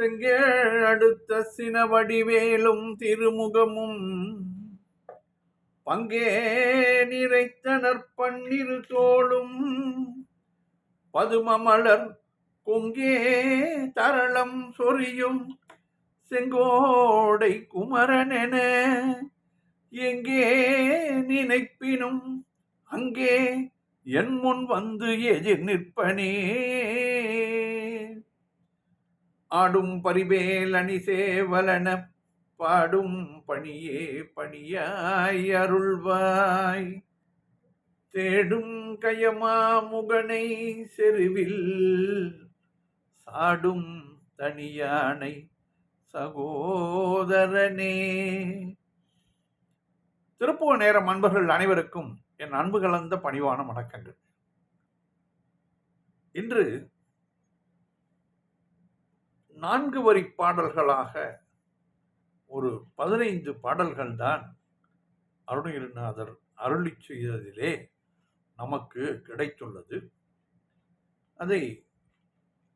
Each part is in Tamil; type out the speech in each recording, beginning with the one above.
செங்கேழ் அடுத்த சினவடிவேலும் திருமுகமும்? பங்கே நிறைத்தனர் பன்னிரு தோளும். பதுமமலர் கொங்கே தரளம் சொரியும். செங்கோடை குமரனென எங்கே நினைப்பினும்? அங்கே என் முன் வந்து எதிர் நிற்பனே. ஆடும் பரிவேலணி சேவலன பாடும் பணியே பணியாய் அருள்வாய். தேடும் கயமா முகனை செருவில் சாடும் தனியானை சகோதரனே. திருப்புவ நேரம் அன்பர்கள் அனைவருக்கும் என் அன்பு கலந்த பணிவான வணக்கங்கள். இன்று நான்கு வரி பாடல்களாக ஒரு பதினைந்து பாடல்கள் தான் அருணகிரிநாதர் அருளி செய்ததிலே நமக்கு கிடைத்துள்ளது. அதை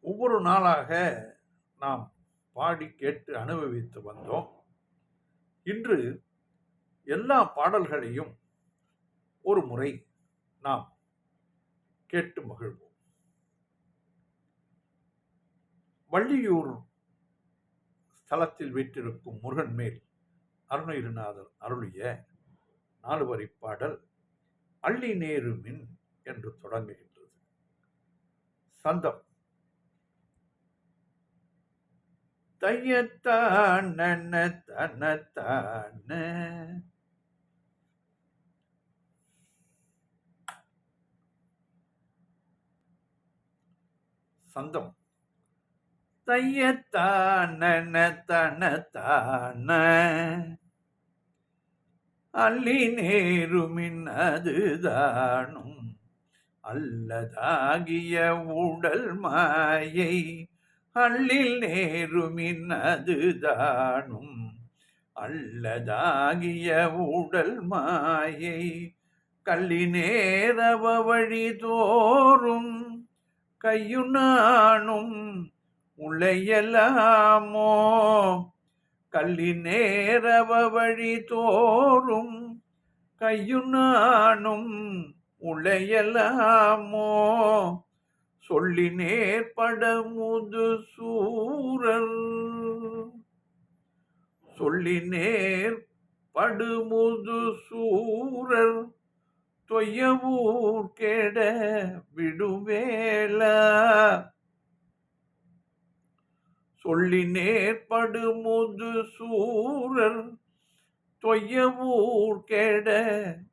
ஒவ்வொரு நாளாக நாம் பாடி கேட்டு அனுபவித்து வந்தோம். இன்று எல்லா பாடல்களையும் ஒரு முறை நாம் கேட்டு மகிழ்வோம். வள்ளியூர் ஸ்தலத்தில் வீற்றிருக்கும் முருகன் மேல் அருணகிரிநாதர் அருளிய நாலுவரி பாடல் அள்ளி நேருமின் என்று தொடங்குகின்றது. சந்தம். தையத்தான தனத்தான சந்தம். தையத்தான தனத்தான அள்ளி நேருமின் அதுதானும் அல்லதாகிய உடல் மாயை அள்ளில் நேருமின் அதுதானும் அல்லதாகிய உடல் மாயை கள்ளி நேரவ வழி தோறும் கையுணானும் உளையலாமோ கள்ளி நேரவ வழி தோறும் கையுனானும் உளையலாமோ சொல்லி நேர்பட முது சூரல் சொல்லி நேர் படுமுது சூரர் தொய்யவூர் கெட விடுவேல? சொல்லி நேர்படுமுது சூரர் தொய்யவூர் கேட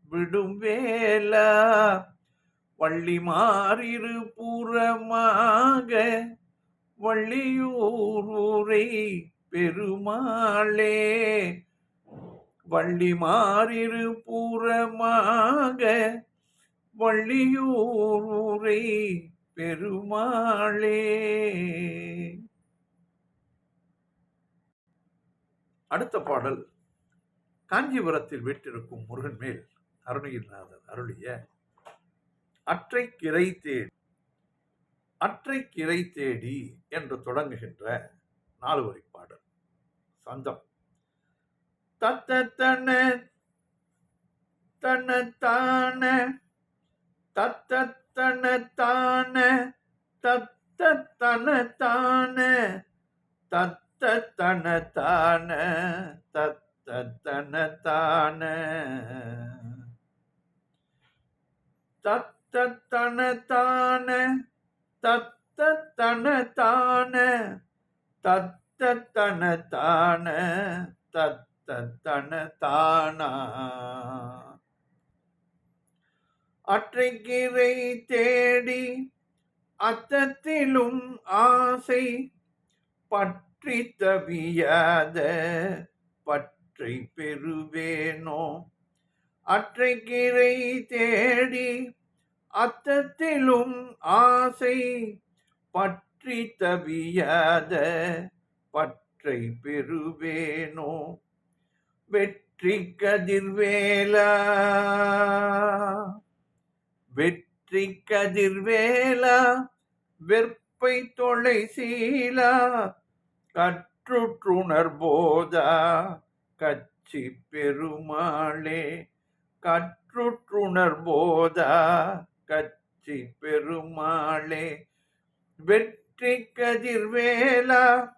விடும் வேலா வள்ளி மாறிரு புறமாக வள்ளியூர் ஊரை பெருமாளே. வள்ளி மாறிரு புறமாக வள்ளியூர் ஊரை பெருமாளே. அடுத்த பாடல் காஞ்சிபுரத்தில் வீட்டிருக்கும் முருகன் மேல் அருணகிரிநாதர் அருளிய அற்றை கிரை தேடி அற்றை கிரை தேடி என்று தொடங்குகின்ற நாலு வரி பாடல் சந்தம் தத்தன தனத்தான தத்தன தான தத்தன தான தத்தன தான தத்தன தத் தத்தனத்தான தத்தனத்தான தத்தனத்தான தத்தனத்தானா அற்றைக்கிரை தேடி அத்தத்திலும் ஆசை பற்றி தவியாத பற்றை பெறுவேனோ? அற்றைக்கிரை தேடி அத்தத்திலும் ஆசை பற்றி தவியாத பற்றை பெறுவேனோ? வெற்றி கதிர்வேலா வெற்றி கதிர்வேலா வெற்பை தொலை சீலா கற்றுற்றுணர் போதா கச்சி பெருமாளே கற்றுற்றுணர் போதா கச்சி பெருமாளே வெற்றி கதிர்வேலா?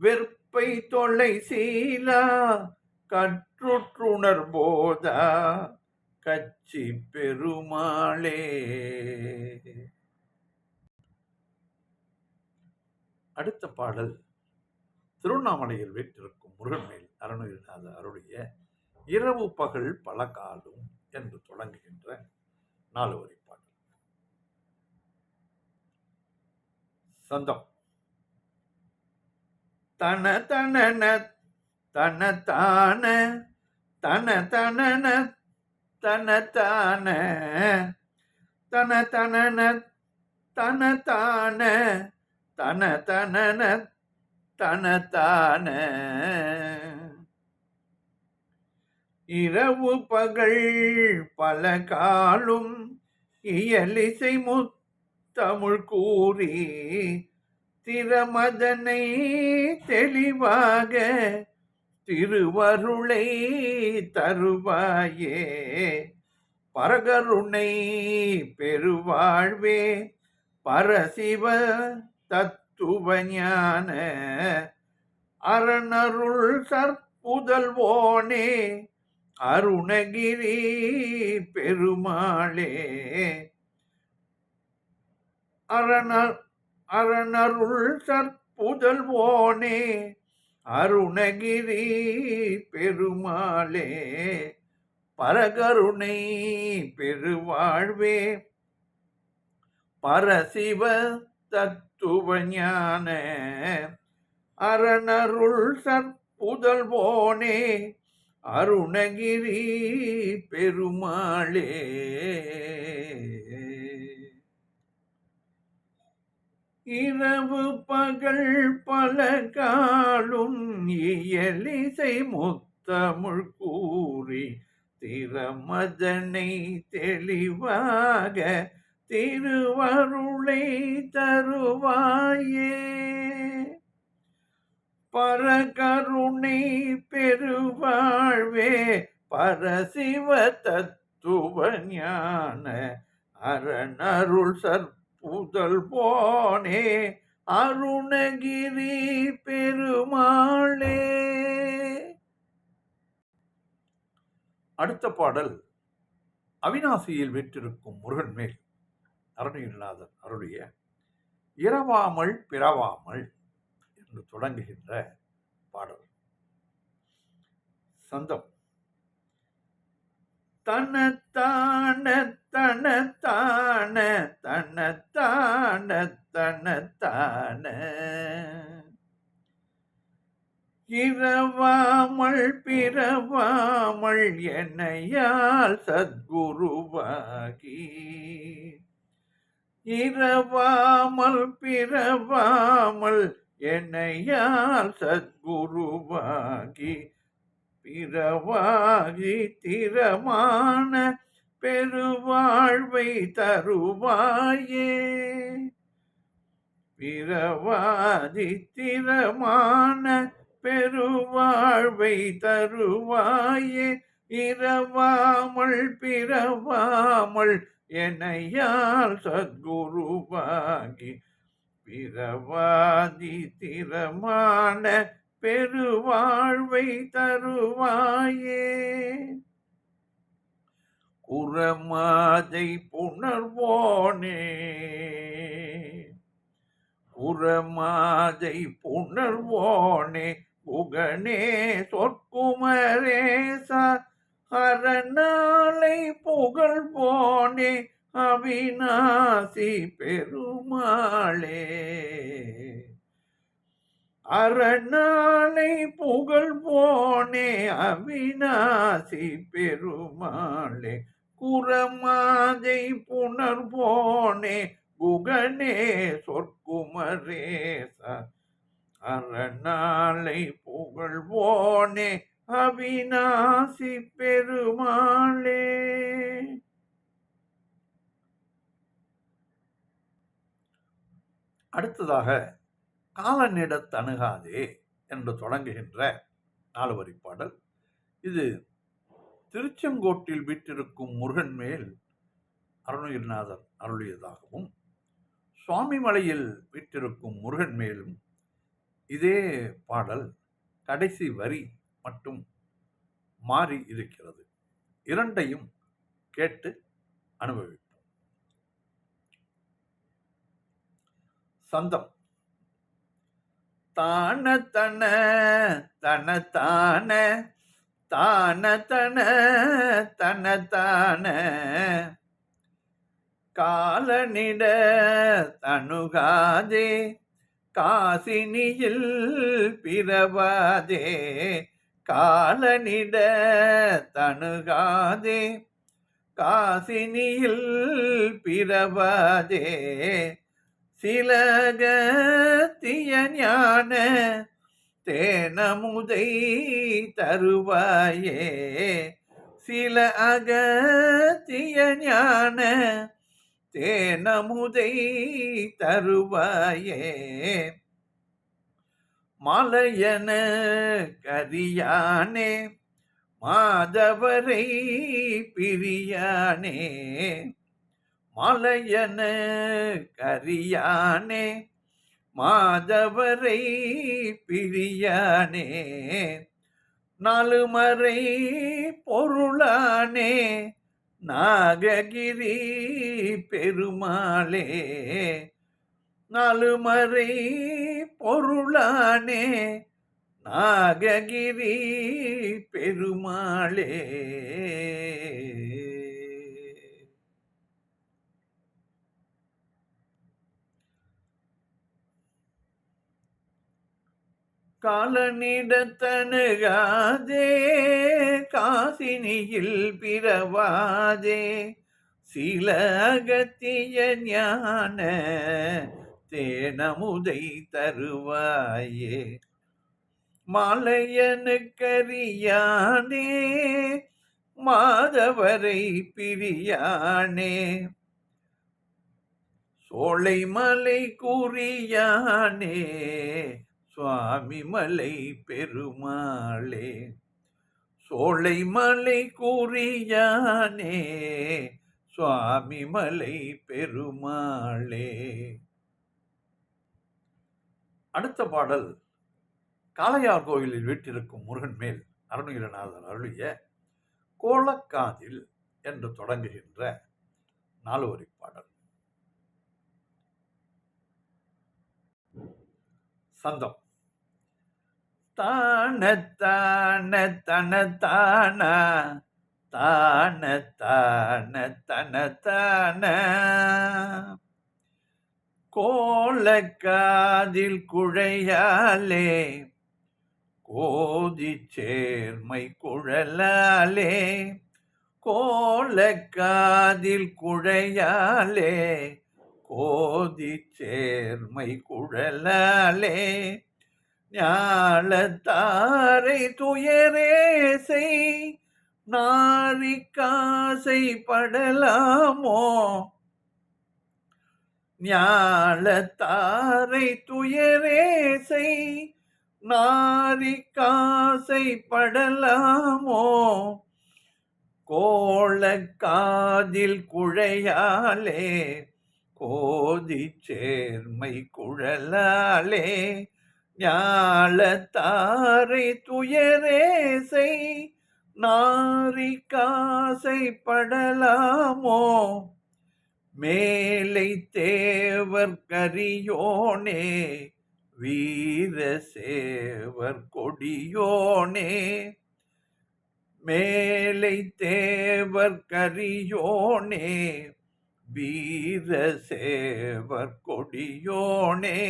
வெற்பை தொலை சீலா? கற்றுற்றுணர் போதா கச்சி பெருமாளே. அடுத்த பாடல் திருவண்ணாமலையில் வீற்றிருக்கும் முருகன் மேல் அருணகிரிநாத அருடைய இரவு பகல் பல காலும் என்று தொடங்குகின்ற நாலு வரி பாடல். சந்தம். தன தனன தன தான தன தனன தன தான தன தனன தன தான தன தனன தன தான. இரவு பகல் பல காலும் இயலிசை முத்தமிழ் கூறி திறமதனை தெளிவாக திருவருளை தருவாயே. பரகருணை பெருவாழ்வே பரசிவ தத்துவஞான அரணருள் சற்புதல்வோனே அருணகிரி பெருமாளே. அரணர் அரணருள் சற்புதல்வோனே அருணகிரி பெருமாளே. பரகருணை பெருவாழ்வே பரசிவ தத் ஞான அரணருள் சற்புதல்வோனே அருணகிரி பெருமாளே. இரவு பகல் பல காலும் இயலிசை முத்தமிழ் கூறி திறமதனை தெளிவாக திருவருளை தருவாயே. பரகருணை பெருவாழ்வே பரசிவ தத்துவ ஞான அரணருள் சற்புதல் போனே அருணகிரி பெருமாளே. அடுத்த பாடல் அவினாசியில் விற்றிருக்கும் முருகன் மேல். அருணகிரிநாதன் அருளிய இரவாமல் பிறவாமல் என்று தொடங்குகின்ற பாடல். சந்தம். தனத்தான தனத்தான தனத்தான தனத்தான இரவாமல் பிறவாமல் என்னையால் சத்குருவாகி இரவாமல் பிறவாமல் என்னையால் சத்குருவாகி பிறவாகி திறமான பெருவாழ்வை தருவாயே. பிறவாதி திறமான பெருவாழ்வை தருவாயே. இரவாமல் பிறவாமல் என்னையால் சத்குருவாகி பிறவாதி திறமான பெருவாழ்வை தருவாயே. குரமாதை புணர்வோனே. குரமாதை புணர்வோனே. புகனே சொற்குமரேசா. அரணாலை புகழ் போனே அவிநாசி பெருமாளே. அரணாலை புகழ் போனே அவிநாசி பெருமாளே. குரமாதை புனர் போனே குகனே சொற்குமரேச அரணாலை புகழ் போனே அவிநாசி பெருமாளே. அடுத்ததாக காலனிடத் அணுகாதே என்று தொடங்குகின்ற நாலு வரி பாடல். இது திருச்செங்கோட்டில் வீற்றிருக்கும் முருகன் மேல் அருணகிரிநாதர் அருளியதாகவும் சுவாமிமலையில் வீற்றிருக்கும் முருகன் மேலும் இதே பாடல் கடைசி வரி மட்டும் மாறி இருக்கிறது. இரண்டையும் கேட்டு அனுபவிப்போம். சந்தம். தான தன தன தான தான தன தன தான. காலனிட தனுகாதே காசினியில் பிறவாதே காலனிட தனுகாதே காசினியில் பிறவாதே. சிலகத்திய ஞான தேனமுதை தருவாயே. சில அகத்திய ஞான தேனமுதை தருவாயே. மலையன கரியானே மாதவரை பிரியானே. மலையன கரியானே மாதவரை பிரியானே. நாலுமறை பொருளானே நாககிரி பெருமாளே. நாலுமறை பொருளானே நாககிரி பெருமாளே. காலனிடத்தனுகாதே காசினியில் பிறவாதே சில அகத்திய ஞான தேனமுதை தருவாயே. மாலையனுக்கரியானே மாதவரை பிரியானே. சோலை மலை கூறியானே சுவாமி மலை பெருமாளே. சோலை மலை கூறியானே சுவாமி மலை பெருமாளே. அடுத்த பாடல் காளையார் கோயிலில் வீட்டிருக்கும் முருகன் மேல் அருணகிரநாதர் அருளிய கோலக்காதில் என்று தொடங்குகின்ற நாலுவரி பாடல். சந்தம் தான தான தன தானா தான தான தன தான. கோலக்காதில் குழையாலே கோதி சேர்மை குழலாலே கோலக்காதில் குழையாலே கோதி சேர்மை குழலாலே ஞாலத்தாரை துயரேசை நாரிக்காசை படலாமோ ஞாலத்தாரை துயரேசை நாரி காசை படலாமோ? கோளக்காதில் குழையாலே கோதி சேர்மை குழலாலே ஞாலத்தாரை துயரேசை நாரி காசை படலாமோ? மேலை தேவர் கரியோனே வீர சேவர் கொடியோனே. மேலை தேவர் கரியோனே வீர சேவர் கொடியோனே.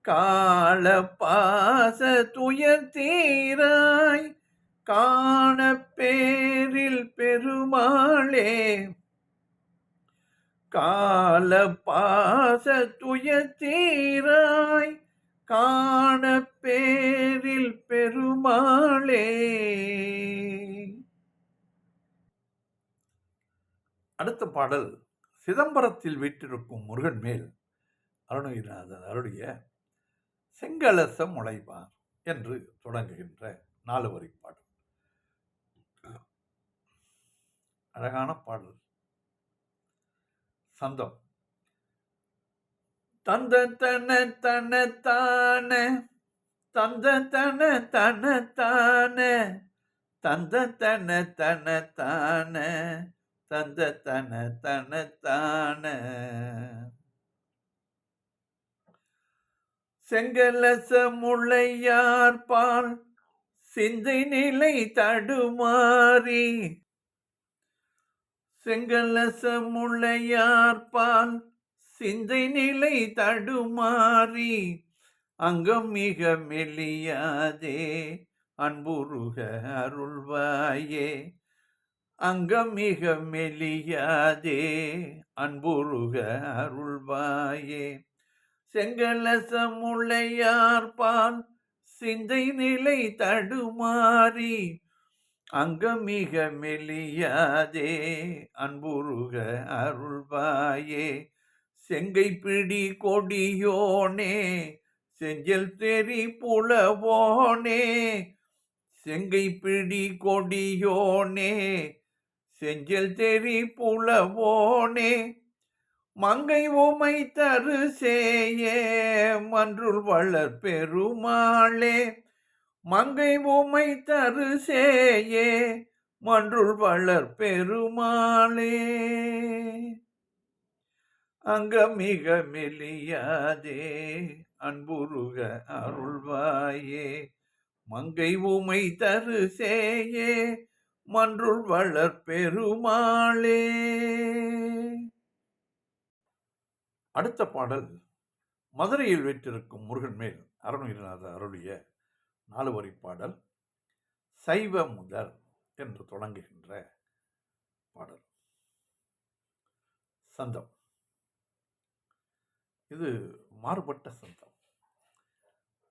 கால பாச துயர்தீராய் காண பேரில் பெருமாளே கால பாச துயத்தீராய் காண பேரில் பெருமாளே. அடுத்த பாடல் சிதம்பரத்தில் வீட்டிருக்கும் முருகன் மேல் அருணகிரிநாதன் அருடைய செங்கலசம் முளைவார் என்று தொடங்குகின்ற நாலு வரி பாடல். அழகான பாடல். சந்தம். தந்த தன தன தான. தந்த தன தன தான. தந்த தன தன தான. தந்த தன தன தான. செங்கலச முளையார் பால் சிந்தை நிலை தடுமாறி செங்கலச சிந்தை நிலை தடுமாறி அங்கம் மிக மெல்லியாதே அன்புருக அருள்வாயே. அங்கம் மிக மெலியாதே அன்புருக அருள்வாயே. செங்கலசமுள்ளையார்பால் சிந்தை நிலை தடுமாறி அங்கமிக மெலியாதே அன்புருக அருள்பாயே செங்கை பிடி கொடியோனே செஞ்சல் தெரி புலவோனே. செங்கை பிடி கொடியோனே செஞ்சல் தெரி புலவோனே. மங்கை உமை தரு சேயே மன்றுள் வளர் பெருமாளே. மங்கை உமை தரு சேயே மன்றுள் வளர் பெருமாளே. அங்க மிக மெலியாதே அன்புருக அருள்வாயே. மங்கை உமை தரு சேயே மன்றுள் வளர் பெருமாளே. அடுத்த பாடல் மதுரையில் வெற்றிருக்கும் முருகன் மேல் அருணகிரிநாத அருளிய நாலு வரி பாடல் சைவ முதல் என்று தொடங்குகின்ற பாடல். சந்தம். இது மாறுபட்ட சந்தம்.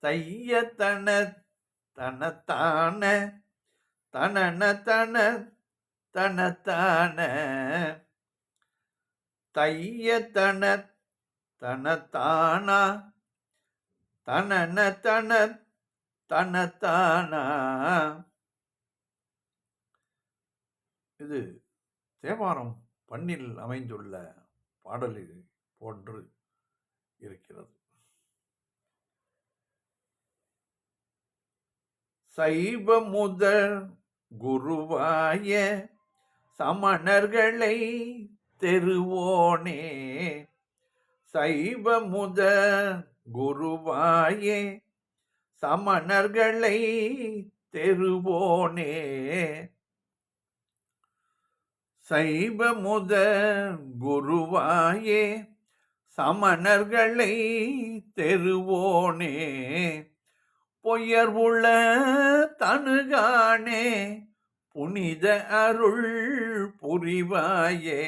தைய தன தனத்தான தனன தன தனத்தான தைய தன தனத்தானா தனன தன தனத்தானா? இது தேவாரம் பண்ணில் அமைந்துள்ள பாடலில் போன்று இருக்கிறது. சைவ முதல் குருவாய சமணர்களை தெருவோனே. சைவ முத குருவாயே சமணர்களை தெருவோனே. சைவ முத குருவாயே சமணர்களை தெருவோனே. பொய்யர் உள்ள தனுகானே புனித அருள் புரிவாயே.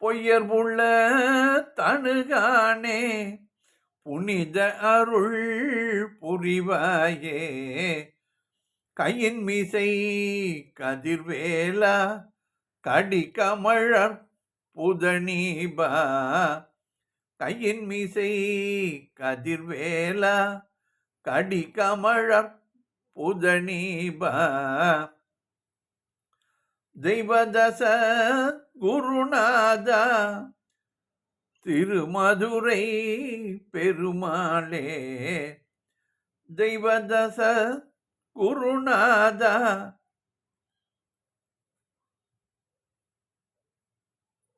பொய்யர் உள்ள தனுகானே புனித அருள் புரிவாயே. கையின் மீசை கதிர்வேலா கடி கமழர் புதனீபா. கையின் மீசை கதிர்வேலா கடி கமழர் புதனீபா. தெய்வதச குருநாதா திருமதுரை பெருமாளே தெய்வதச குருநாதா.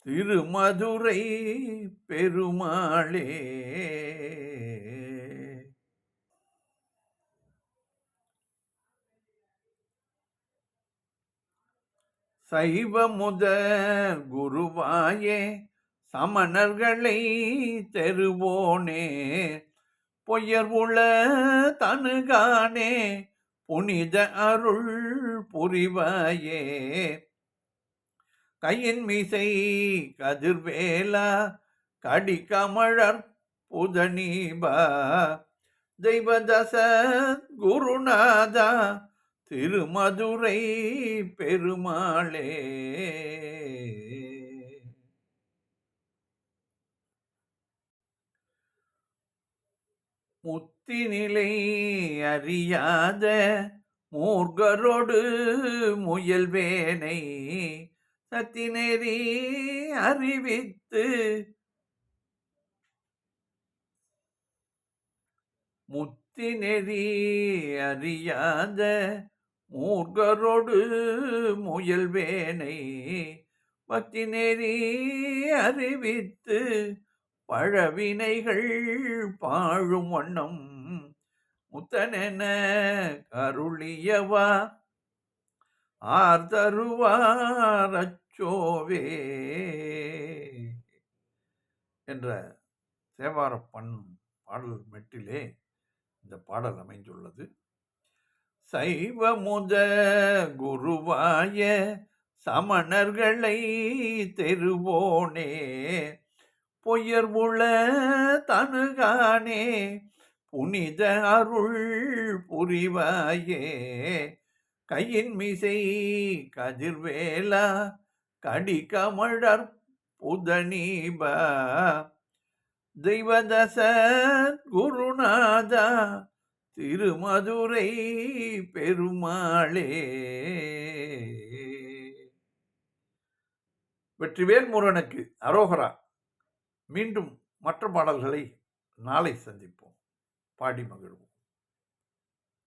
திருமதுரை பெருமாளே சைவ முத குருவாயே சமணர்களை தெருவோனே பொய்யர் உள தனுகானே புனித அருள் புரிவாயே. கையின் மீசை கதிர்வேலா கடி கமழர் புதனீபா தெய்வதச குருநாதா திருமதுரை பெருமாளே. முத்தினிலை அறியாத மூர்கரோடு முயல்வேனை சத்தினேரி அறிவித்து முத்தினெறி அறியாத மூர்கரோடு முயல்வேனை பக்தி நெறி அறிவித்து பழவினைகள் பாழும் வண்ணம் முத்தனென கருளியவா? ஆர்தருவார் அச்சோவே என்ற தேவாரப்பண் பாடல் மெட்டிலே இந்த பாடல் அமைந்துள்ளது. சைவ முத குருவாய சமணர்களை தெருவோனே பொய்யர்வுள தனுகானே புனித அருள் புரிவாயே. கையின் மிசை கதிர்வேலா கடிகமழற் புதனீபா. தெய்வதச குருநாதா திருமதுரை பெருமாளே. வெற்றிவேல் முருகனுக்கு அரோகரா. மீண்டும் மற்ற பாடல்களை நாளை சந்திப்போம். பாடி மகிழ்வோம்.